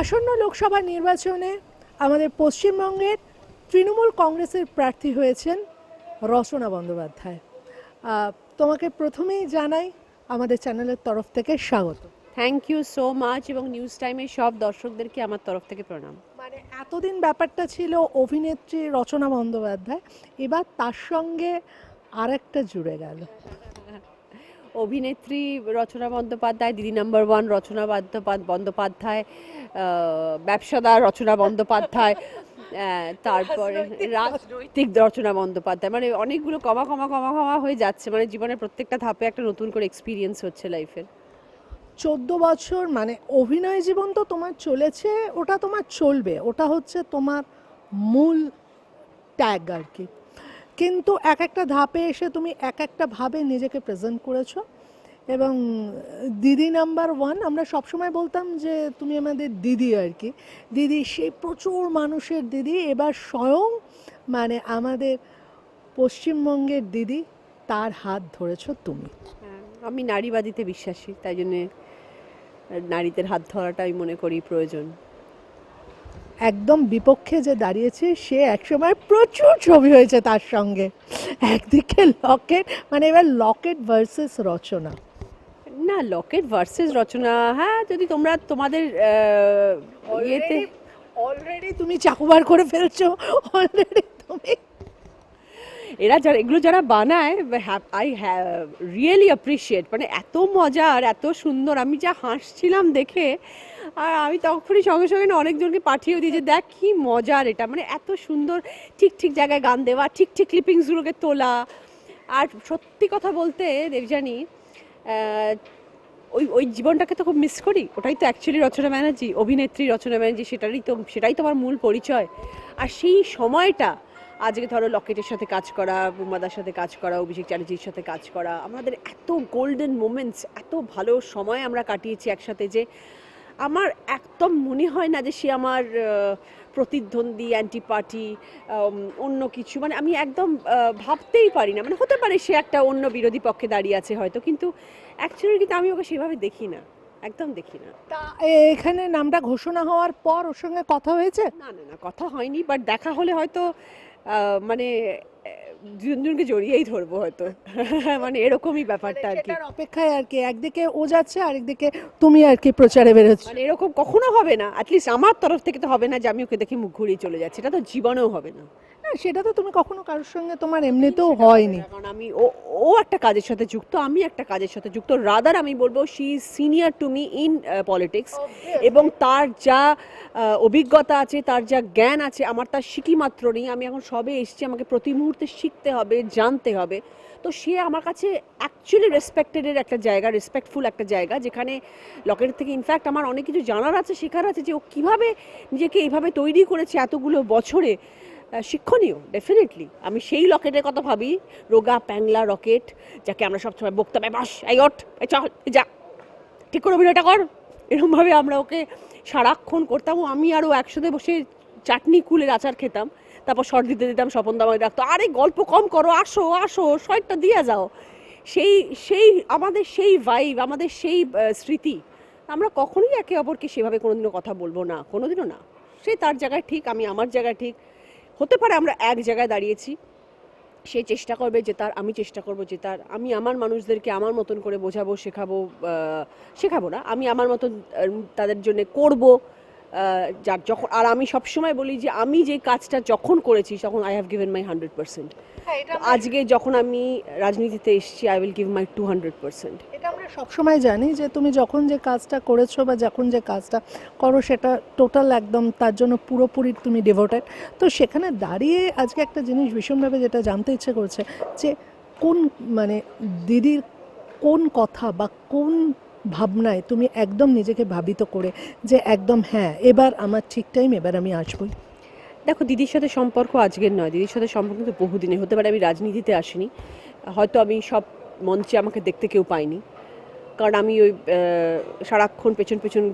আসন্ন লোকসভা নির্বাচনে আমাদের পশ্চিমবঙ্গের তৃণমূল কংগ্রেসের প্রার্থী হয়েছেন রচনা বন্দ্যোপাধ্যায়। তোমাকে প্রথমেই জানাই আমাদের চ্যানেলের তরফ থেকে স্বাগত। থ্যাংক ইউ সো মাচ এবং নিউজ টাইমের সব দর্শকদেরকে আমার তরফ থেকে প্রণাম। মানে এতদিন ব্যাপারটা ছিল অভিনেত্রী রচনা বন্দ্যোপাধ্যায় এবার তার সঙ্গে আরেকটা জুড়ে গেল। অভিনেত্রী রচনা বন্দ্যোপাধ্যায় দিদি নাম্বার ওয়ান রচনা বন্দ্যোপাধ্যায় বন্দ্যোপাধ্যায় ব্যবসাদার রচনা বন্দ্যোপাধ্যায় তারপরে রাজনৈতিক রচনা বন্দ্যোপাধ্যায় মানে অনেকগুলো কমা কমা কমা কমা হয়ে যাচ্ছে মানে জীবনের প্রত্যেকটা ধাপে একটা নতুন করে এক্সপিরিয়েন্স হচ্ছে লাইফের চোদ্দ বছর মানে অভিনয় জীবন তো তোমার চলেছে ওটা তোমার চলবে ওটা হচ্ছে তোমার মূল ট্যাগ আর কি। কিন্তু এক একটা ধাপে এসে তুমি এক একটা ভাবে নিজেকে প্রেজেন্ট করেছ। এবং দিদি নাম্বার ওয়ান আমরা সবসময় বলতাম যে তুমি আমাদের দিদি আর কি। দিদি সেই প্রচুর মানুষের দিদি। এবার স্বয়ং মানে আমাদের পশ্চিমবঙ্গের দিদি তার হাত ধরেছ তুমি। হ্যাঁ, আমি নারীবাদীতে বিশ্বাসী তাই জন্যে নারীদের হাত ধরাটাই মনে করি প্রয়োজন। একদম বিপক্ষে যে দাঁড়িয়েছে সে একসময় প্রচুর ছবি হয়েছে তার সঙ্গে। একদিকে লকেট মানে এবার লকেট ভার্সেস রচনা। না লকেট ভার্সেস রচনা হ্যাঁ যদি তোমরা তোমাদের ইয়েতে অলরেডি তুমি চাকুবার করে ফেলছো অলরেডি তুমি। এরা যারা এগুলো যারা বানায় আই রিয়েলি অ্যাপ্রিসিয়েট মানে এত মজা আর এত সুন্দর আমি যা হাসছিলাম দেখে আর আমি তখনই সঙ্গে সঙ্গে না অনেকজনকে পাঠিয়েও যে, দেখ কি মজার এটা। মানে এত সুন্দর, ঠিক ঠিক জায়গায় গান দেওয়া, ঠিক ঠিক ক্লিপিংসগুলোকে তোলা। আর সত্যি কথা বলতে দেবজানি ওই ওই জীবনটাকে তো খুব মিস করি। ওটাই তো অ্যাকচুয়ালি রচনা ব্যানার্জি, অভিনেত্রী রচনা ব্যানার্জি, সেটারই তো, সেটাই তো আমার মূল পরিচয়। আর সেই সময়টা, আজকে ধরো লকেটের সাথে কাজ করা, বুম্বাদার সাথে কাজ করা, অভিষেক চ্যাটার্জির সাথে কাজ করা, আমাদের এত গোল্ডেন মোমেন্টস এত ভালো সময় আমরা কাটিয়েছি একসাথে যে আমার একদম মনে হয় না যে সে আমার প্রতিদ্বন্দ্বী অ্যান্টি পার্টি অন্য কিছু। মানে আমি একদম ভাবতেই পারি না। মানে হতে পারে সে একটা অন্য বিরোধী পক্ষে দাঁড়িয়ে আছে হয়তো কিন্তু অ্যাকচুয়ালি কিন্তু আমি ওকে সেভাবে দেখি না। একদম দেখি না। তা এখানে নামটা ঘোষণা হওয়ার পর ওর সঙ্গে কথা হয়েছে? না না না কথা হয়নি বাট দেখা হলে হয়তো মানে দুজনকে জড়িয়েই ধরবো হয়তো। মানে এরকমই ব্যাপারটা আর কি। অপেক্ষায় আর কি একদিকে ও যাচ্ছে আর একদিকে তুমি আর কি প্রচারে বেরোচ্ছ। মানে এরকম কখনো হবে না অ্যাটলিস্ট আমার তরফ থেকে তো হবে না যে আমি ওকে দেখে মুখ ঘুরিয়ে চলে যাচ্ছি এটা তো জীবনেও হবে না। না সেটা তো তুমি কখনো কারোর সঙ্গে তোমার এমনিতেও হয়নি। কারণ আমি ও ও একটা কাজের সাথে যুক্ত আমি একটা কাজের সাথে যুক্ত। রাদার আমি বলব she is senior to me in politics এবং তার যা অভিজ্ঞতা আছে তার যা জ্ঞান আছে আমার তার শিখি মাত্র নেই। আমি এখন সবে এসেছি আমাকে প্রতি মুহূর্তে শিখতে হবে জানতে হবে। তো সে আমার কাছে অ্যাকচুয়ালি রেসপেক্টেডের একটা জায়গা রেসপেক্টফুল একটা জায়গা যেখানে লকেট থেকে ইনফ্যাক্ট আমার অনেক কিছু জানার আছে শেখার আছে যে ও কীভাবে নিজেকে এইভাবে তৈরি করেছে এতগুলো বছরে। শিক্ষণীয় ডেফিনেটলি আমি সেই লকেটের কথা ভাবি, রোগা প্যাংলা রকেট, যাকে আমরা সবসময় বক্তব্যে বাস, এই ওঠ এই চল যা। ঠিক করে অভিনয়টা কর। এরকমভাবে আমরা ওকে সারাক্ষণ করতাম আমি আরও একসাথে বসে চাটনি কুলের আচার খেতাম, তারপর শর্ট দিতে দিতাম, স্বপন দামাই রাখতো, আরে, গল্প কম করো, আসো আসো শর্টটা দিয়ে যাও। সেই সেই, আমাদের সেই ভাইব আমাদের সেই স্মৃতি, আমরা কখনোই একে অপরকে সেভাবে কোনোদিনও কথা বলব না, কোনোদিনও না। সে তার জায়গায় ঠিক, আমি আমার জায়গায় ঠিক হতে পারে আমরা এক জায়গায় দাঁড়িয়েছি সে চেষ্টা করবে যে তার আমি চেষ্টা করব যে তার আমি আমার মানুষদেরকে আমার মতন করে বোঝাবো শেখাবো শেখাবো না আমি আমার মতন তাদের জন্য করব যার যখন আর আমি সবসময় বলি যে আমি যে কাজটা যখন করেছি তখন I have given my hundred percent আজকে যখন আমি রাজনীতিতে এসেছি I will give my two hundred percent সবসময় জানি যে তুমি যখন যে কাজটা করেছ বা যখন যে কাজটা করো, সেটা টোটাল একদম তার জন্য পুরোপুরি তুমি ডিভোটেড তো সেখানে দাঁড়িয়ে আজকে একটা জিনিস ভীষণভাবে যেটা জানতে ইচ্ছে করছে যে কোন মানে দিদির কোন কথা বা কোন ভাবনায় তুমি একদম নিজেকে ভাবিত করে যে একদম হ্যাঁ এবার আমার ঠিক টাইম এবার আমি আসবই। দেখো, দিদির সাথে সম্পর্ক আজকের নয়। দিদির সাথে সম্পর্ক তো বহুদিনের। হতে পারে আমি রাজনীতিতে আসিনি। হয়তো আমি সব মঞ্চে আমাকে দেখতে কেউ পাইনি কারণ আমি ওই সারাক্ষণ পেছন পেছন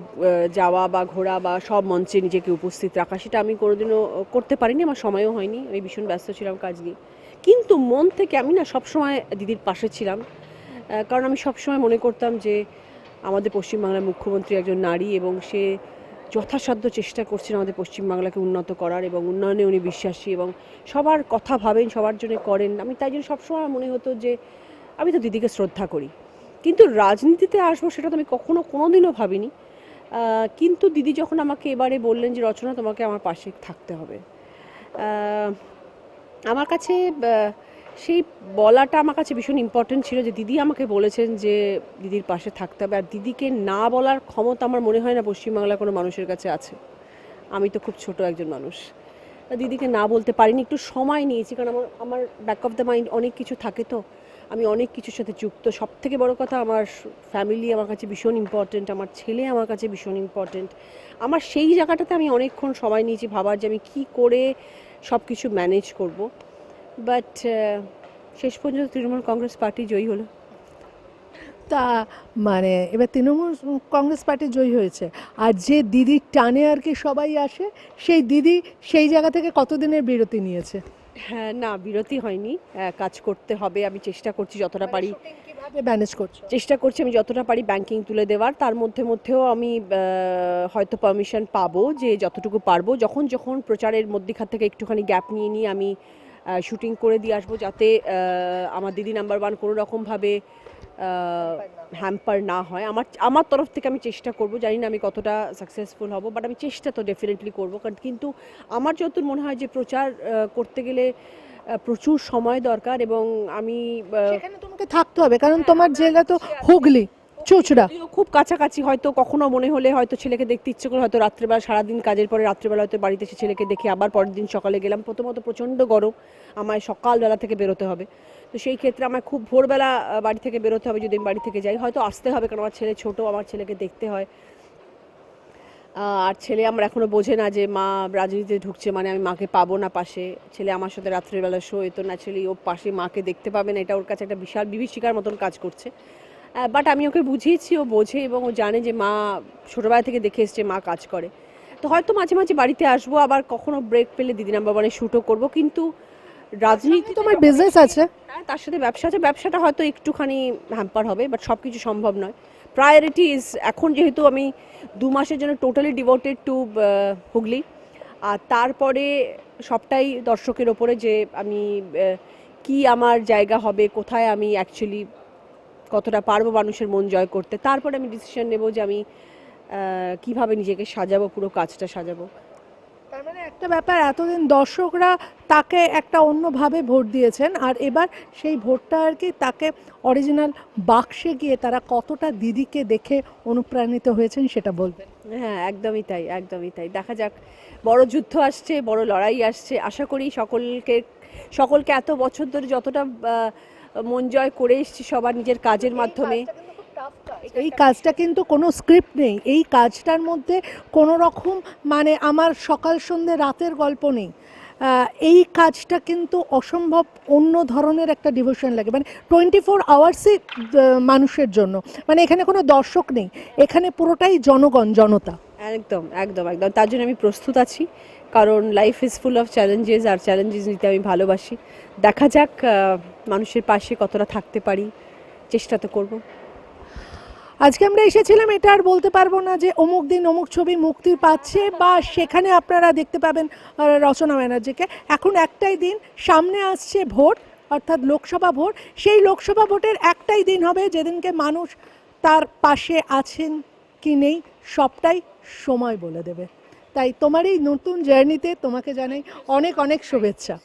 যাওয়া বা ঘোরা বা সব মঞ্চে নিজেকে উপস্থিত রাখা, সেটা আমি কোনোদিনও করতে পারিনি, আমার সময়ও হয়নি, আমি ভীষণ ব্যস্ত ছিলাম কাজ নিয়ে। কিন্তু মন থেকে আমি না সবসময় দিদির পাশে ছিলাম কারণ আমি সবসময় মনে করতাম যে আমাদের পশ্চিমবাংলার মুখ্যমন্ত্রী একজন নারী এবং সে যথাসাধ্য চেষ্টা করছেন আমাদের পশ্চিমবাংলাকে উন্নত করার এবং উন্নয়নে উনি বিশ্বাসী এবং সবার কথা ভাবেন, সবার জন্য করেন। আমি তাই জন্য সবসময় মনে হতো যে আমি তো দিদিকে শ্রদ্ধা করি। কিন্তু রাজনীতিতে আসব সেটা তো আমি কখনো কোনো দিনও ভাবিনি কিন্তু দিদি যখন আমাকে এবারে বললেন যে, রচনা, তোমাকে আমার পাশে থাকতে হবে। আমার কাছে সেই বলাটা আমার কাছে ভীষণ ইম্পর্টেন্ট ছিল যে, দিদি আমাকে বলেছেন যে, দিদির পাশে থাকতে হবে। আর দিদিকে না বলার ক্ষমতা আমার মনে হয় না পশ্চিমবাংলার কোনো মানুষের কাছে আছে। আমি তো খুব ছোট একজন মানুষ। দিদিকে না বলতে পারিনি, একটু সময় নিয়েছি, কারণ আমার আমার ব্যাক অফ দ্য মাইন্ড অনেক কিছু থাকে তো। আমি অনেক কিছুর সাথে যুক্ত। সব থেকে বড় কথা, আমার ফ্যামিলি আমার কাছে ভীষণ ইম্পর্টেন্ট আমার ছেলে আমার কাছে ভীষণ ইম্পর্টেন্ট আমার সেই জায়গাটাতে আমি অনেকক্ষণ সময় নিয়েছি ভাবার যে আমি কী করে সব কিছু ম্যানেজ করব বাট শেষ পর্যন্ত তৃণমূল কংগ্রেস পার্টি জয়ী হলো। তা মানে এবার তৃণমূল কংগ্রেস পার্টি জয়ী হয়েছে। আর যে দিদির টানে আর কি সবাই আসে, সেই দিদি সেই জায়গা থেকে কতদিনের বিরতি নিয়েছে? না বিরতি হয়নি। কাজ করতে হবে আমি চেষ্টা করছি যতটা পারি। কীভাবে ম্যানেজ করছ? চেষ্টা করছি আমি যতটা পারি ব্যাংকিং তুলে দেওয়ার। তার মধ্যে মধ্যেও আমি হয়তো পারমিশন পাবো যে যতটুকু পারব। যখন যখন প্রচারের মধ্যেখান থেকে একটুখানি গ্যাপ নিয়ে নিয়ে আমি শুটিং করে দিয়ে আসব যাতে আমার দিদি নাম্বার ওয়ান কোনো রকমভাবে হ্যাম্পার না হয়। আমার আমার তরফ থেকে আমি চেষ্টা করব জানি না আমি কতটা সাকসেসফুল হব বাট আমি চেষ্টা তো ডেফিনেটলি করব। কারণ কিন্তু আমার যতদূর মনে হয় যে প্রচার করতে গেলে প্রচুর সময় দরকার এবং আমি সেখানে তোমাকে থাকতে হবে কারণ তোমার জেলা তো হুগলি। চুচড়া খুব কাছাকাছি, হয়তো কখনো মনে হলে হয়তো ছেলেকে দেখতে ইচ্ছে করে, হয়তো রাত্রেবেলা, সারাদিন কাজের পরে রাত্রেবেলা হয়তো বাড়িতে এসে ছেলেকে দেখে আবার পরের দিন সকালে গেলাম। প্রথমত প্রচণ্ড গরম, আমায় সকালবেলা থেকে বেরোতে হবে। তো সেই ক্ষেত্রে আমায় খুব ভোরবেলা বাড়ি থেকে বেরোতে হবে, যদি আমি বাড়ি থেকে যাই। হয়তো আসতে হবে, কারণ আমার ছেলে ছোট, আমার ছেলেকে দেখতে হয়। আর ছেলে আমার এখনও বোঝে না যে মা রাজনীতিতে ঢুকছে মানে আমি মাকে পাবো না পাশে। ছেলে আমার সাথে রাত্রিবেলা শোয়, তো ন্যাচারালি ও পাশে মাকে দেখতে পাবে না। এটা ওর কাছে একটা বিশাল বিভীষিকার মতন কাজ করছে। বাট আমি ওকে বুঝিয়েছি, ও বোঝে এবং ও জানে যে মা ছোটোবেলা থেকে দেখে এসছে, মা কাজ করে। তো হয়তো মাঝে মাঝে বাড়িতে আসব, আবার কখনো ব্রেক পেলে দিদি নাম্বার ওয়ানে শ্যুটও করব, কিন্তু রাজনীতি তো আমার বিজনেস আছে। হ্যাঁ তার সাথে ব্যবসা আছে, ব্যবসাটা হয়তো একটুখানি হ্যাম্পার হবে বাট সব কিছু সম্ভব নয়। প্রায়োরিটি ইজ এখন যেহেতু আমি দু মাসের জন্য টোটালি ডিভোটেড টু হুগলি, আর তারপরে সবটাই দর্শকের ওপরে যে আমি কি আমার জায়গা হবে, কোথায় আমি অ্যাকচুয়ালি কতটা পারব মানুষের মন জয় করতে। তারপরে আমি ডিসিশন নেব যে আমি কীভাবে নিজেকে সাজাবো পুরো কাজটা সাজাবো। তার মানে একটা ব্যাপার এতদিন দর্শকরা তাকে একটা অন্যভাবে ভোট দিয়েছেন আর এবার সেই ভোটটা আর কি তাকে অরিজিনাল বাক্সে গিয়ে তারা কতটা দিদিকে দেখে অনুপ্রাণিত হয়েছেন সেটা বলবেন। হ্যাঁ একদমই তাই একদমই তাই। দেখা যাক বড় যুদ্ধ আসছে বড় লড়াই আসছে। আশা করি সকলকে সকলকে এত বছর ধরে যতটা মন জয় করে এসেছি সবার নিজের কাজের মাধ্যমে। এই কাজটা কিন্তু কোনো স্ক্রিপ্ট নেই। এই কাজটার মধ্যে কোনো রকম মানে আমার সকাল সন্ধে রাতের গল্প নেই। এই কাজটা কিন্তু অসম্ভব অন্য ধরনের একটা ডিভোশন লাগে। মানে টোয়েন্টি ফোর আওয়ার্সই মানুষের জন্য। মানে এখানে কোনো দর্শক নেই। এখানে পুরোটাই জনগণ জনতা। একদম একদম একদম। তার জন্য আমি প্রস্তুত আছি। কারণ life is full of challenges R challenges নিতে আমি ভালোবাসি। দেখা যাক মানুষের পাশে কতটা থাকতে পারি, চেষ্টা তো করব। আজকে আমরা এসেছিলাম, এটা আর বলতে পারব না যে অমুক দিন অমুক ছবি মুক্তি পাচ্ছে, বা সেখানে আপনারা দেখতে পাবেন রচনা ব্যানার্জিকে। এখন একটাই দিন, সামনে আসছে ভোট, অর্থাৎ লোকসভা ভোট। সেই লোকসভা ভোটের একটাই দিন হবে, যেদিনকে মানুষ তার পাশে আছেন কি নেই, সবটাই সময় বলে দেবে। তাই তোমার এই নতুন জার্নিতে তোমাকে জানাই অনেক অনেক শুভেচ্ছা।